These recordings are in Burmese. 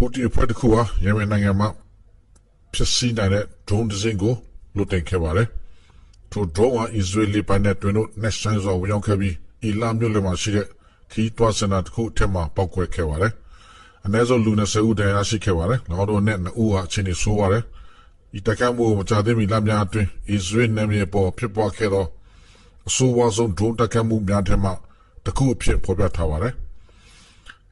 ဟိုတီအဖွဲ့တစ်ခုဟာယမန်နိုင်ငံမှာဖြစ်စီနိုင်တဲ့ drone တစ်စင်းကိုလွတ်တင်ခဲ့ပါတယ်။ထို drone ဟာ Israeli ပိုင်းနဲ့တွင်တို့နဲ့ဆိုင်စွာဝင်ရောက်ခဲ့ပြီးအီလာမြို့လယ်မှာရှိတဲ့ခီးတွားစင်တာတစ်ခုအထက်မှာပောက်ကွဲခဲ့ပါတယ်။အနည်းဆုံးလူ20ဦးဒဏ်ရာရှိခဲ့ပါတယ်။၎င်းတို့နဲ့2ဦးဟာအခြေအနေဆိုးပါတယ်။ဒီတက္ကမှုမကြသေးမီလများအတွင်း Israel နယ်မြေပေါ်ဖြစ်ပွားခဲ့သောအဆိုးဝါးဆုံး drone တက်ခတ်မှုများထဲမှတစ်ခုအဖြစ်ဖော်ပြထားပါတယ်။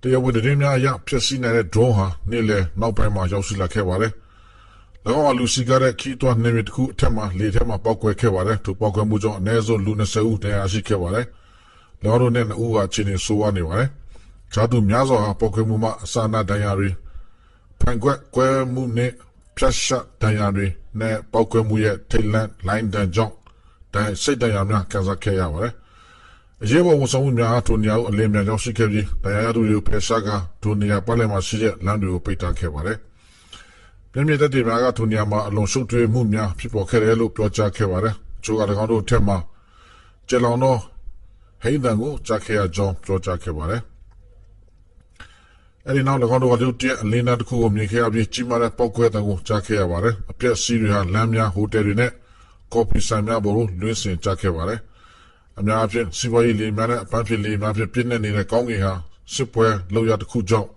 တရားဝင်သတင်းများအရဖြစ်စီနိုင်တဲ့ drone ဟာနေ့လယ်နောက်ပိုင်းမှာရောက်ရှိလာခဲ့ပါတယ်။၎င်းကလူစီကားတဲ့ခီးသွွားနေမြေတစ်ခုအထက်မှာလေထဲမှာပောက်ကွဲခဲ့ပါတယ်။ထိုပောက်ကွဲမှုကြောင့်အနည်းဆုံးလူ20ဦးတရားရှိခဲ့ပါတယ်။၎င်းတို့နဲ့2ဦးကအခြေအနေဆိုးဝါးနေပါတယ်။ဂျာတူများစွာဟာပောက်ကွဲမှုမှာအစာနာဒဏ်ရာတွေဖန်ကွက်ကွဲမှုနဲ့ဖြတ်ရှတ်ဒဏ်ရာတွေနဲ့ပောက်ကွဲမှုရဲ့ထိတ်လန့်လိုင်းတန်ကြောင့်ဒဏ်စိတ်ဒဏ်ရာများခံစားခဲ့ရပါတယ်။ အရေးပေါ်ဝန်ဆောင်မှုများထိုနေရာကိုအလင်းမြန်ရောက်ရှိခဲ့ပြီးတရားရသူတွေကိုဖယ်ရှားကထိုနေရာပတ်လည်မှာရှိတဲ့လမ်းတွေကိုပိတ်ထားခဲ့ပါတယ်။ပြည်မြေတပ်တွေများကထိုနေရာမှာအလွန်ရှုပ်ထွေးမှုများဖြစ်ပေါ်ခဲ့တယ်လို့ပြောကြားခဲ့ပါတယ်။ချို့က၎င်းတို့အထက်မှာကျလောင်သောဟိန်းတန်ကိုကြားခဲ့ရကြောင်းပြောကြားခဲ့ပါတယ်။အဲဒီနောက်၎င်းတို့ကလူတရက်အလင်းသားတစ်ခုကိုမြင်ခဲ့ရပြီးကြီးမားတဲ့ပောက်ကွဲတံကိုကြားခဲ့ရပါတယ်။အပြက်စီးတွေဟာလမ်းများဟိုတယ်တွေနဲ့ကော်ဖီဆိုင်များပေါ်ကိုလွှင့်စင်ကြားခဲ့ပါတယ်။ အများအပြားစီးပွားရေးလေများနဲ့အပန်းဖြေလေများဖြင့်ပြည့်နေနေတဲ့ကောင်းကင်ဟာစစ်ပွဲလောက်ရတစ်ခုကြောင့်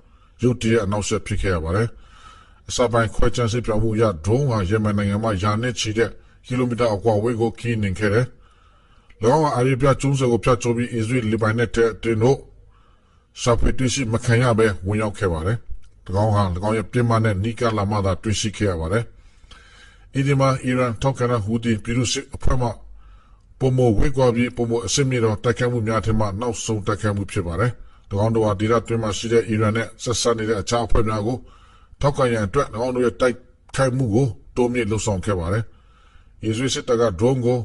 ရုတ်တရက်အနောက်ဆက်ဖြစ်ခဲ့ရပါတယ်။အစပိုင်းခွဲချမ်းစစ်ပြောင်းမှုရဒရုန်းဟာယမန်နိုင်ငံမှာယာနဲ့ချီတဲ့ကီလိုမီတာအကွာဝေးကိုခီးနှင်ခဲ့တယ်။၎င်းကအာရေဗျကျုံးစကိုဖြတ်ကျော်ပြီးအစ္စရေးလီပိုင်နဲ့တဲ့တင်တို့စာပေတွေ့ရှိမခံရဘဲဝင်ရောက်ခဲ့ပါတယ်။၎င်းဟာ၎င်းရဲ့ပြင်းမနဲ့နီကာလာမသာတွေ့ရှိခဲ့ရပါတယ်။အီဒီမာအီရန်ထောက်ခံတဲ့ဟူဒီပြည်သူစစ်အဖွဲ့မှ ပုံမဝေကွာပြီးပုံမအစစ်မြေတော်တိုက်ခိုက်မှုများထင်မှနောက်ဆုံးတိုက်ခိုက်မှုဖြစ်ပါတယ်။၎င်းတို့ဟာဒီရတွင်မှရှိတဲ့အီရန်နဲ့ဆက်ဆက်နေတဲ့အခြားအဖွဲ့များကိုထောက်ခံရန်အတွက်၎င်းတို့ရဲ့တိုက်ခိုက်မှုကိုတိုးမြင့်လှုံ့ဆော်ခဲ့ပါတယ်။အစ္စရေးစစ်တပ်က drone ကို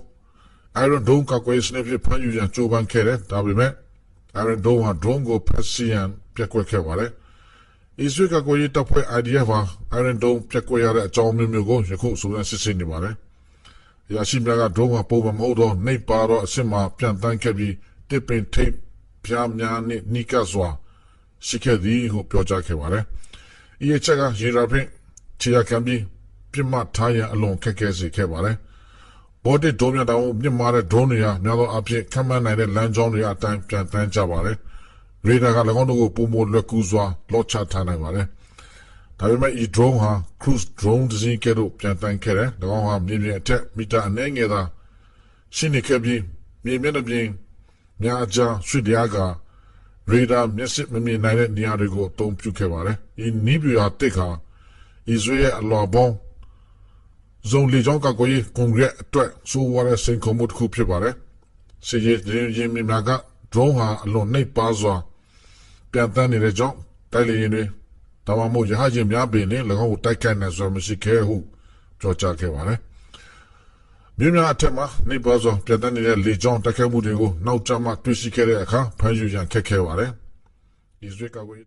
Iron Dome ကကွယ်စနစ်ဖြင့်ဖမ်းယူရန်ကြိုးပမ်းခဲ့တယ်။ဒါပေမဲ့ Iron Dome ဟာ drone ကိုဖမ်းဆီးရန်ပြက်ကွက်ခဲ့ပါတယ်။အစ္စရေးကကွယ်ရေးတပ်ဖွဲ့ IDF ဟာ Iron Dome ပြက်ကွက်ရတဲ့အကြောင်းမျိုးမျိုးကိုယခုစုံစမ်းစစ်ဆေးနေပါတယ်။ အရာရှိများကဒုံးမှာပုံမှန်မဟုတ်တော့နှိပ်ပါတော့အစ်စ်မှာပြန်တန်းခဲ့ပြီးတစ်ပင်ထိပ်ဖျားများနဲ့နီးကပ်စွာရှိခဲ့သည်ဟုပြောကြားခဲ့ပါတယ်။ဤအချက်ကရေရာဖြင့်ခြေရခံပြီးပြစ်မှတ်ထားရန်အလွန်ခက်ခဲစေခဲ့ပါတယ်။ဘော်တစ်ဒုံးများတောင်မြင့်မားတဲ့ဒရုန်းတွေဟာများသောအားဖြင့်ခံမှန်းနိုင်တဲ့လမ်းကြောင်းတွေအတိုင်းပြန်တန်းကြပါတယ်။ရေဒါက၎င်းတို့ကိုပုံမလွယ်ကူစွာလော့ချထားနိုင်ပါတယ်။ ဒါပေမဲ့ဤ drone ဟာ cruise drone တစ်စီးကဲ့သို့ပြန်တန်းခဲ့တယ်။၎င်းဟာမြေပြင်အထက်မီတာအနည်းငယ်သာရှိနေခဲ့ပြီးမြေမျက်နှာပြင်များအကြားရွှေ့တရားကရေဒါမျက်စိမမြင်နိုင်တဲ့နေရာတွေကိုအသုံးပြုခဲ့ပါတယ်။ဤနီးပြာတစ်ခါအစ္စရေးရဲ့အလွန်ပေါင်းဇုံလေကြောင်းကကွယ်ရေးကွန်ဂရက်အတွက်ဆိုဝါတဲ့စိန်ခေါ်မှုတစ်ခုဖြစ်ပါတယ်။စီရေးရင်ရင်များက drone ဟာအလွန်နှိပ်ပါစွာပြန်တန်းနေတဲ့ကြောင့်တိုက်လေရင်တွေ ဒါမှမဟုတ်ရဟရင်များပင်လည်း၎င်းကိုတိုက်ခိုက်နိုင်စွာမရှိခဲ့ဟုပြောကြားခဲ့ပါတယ်။မြေများအထက်မှာနေပါစွာပြန်တန်းနေတဲ့လေကြောင်းတိုက်ခိုက်မှုတွေကိုနောက်ကျမှတွေ့ရှိခဲ့တဲ့အခါဖမ်းယူရန်ခက်ခဲပါတယ်။အစ္စရေးကကွယ်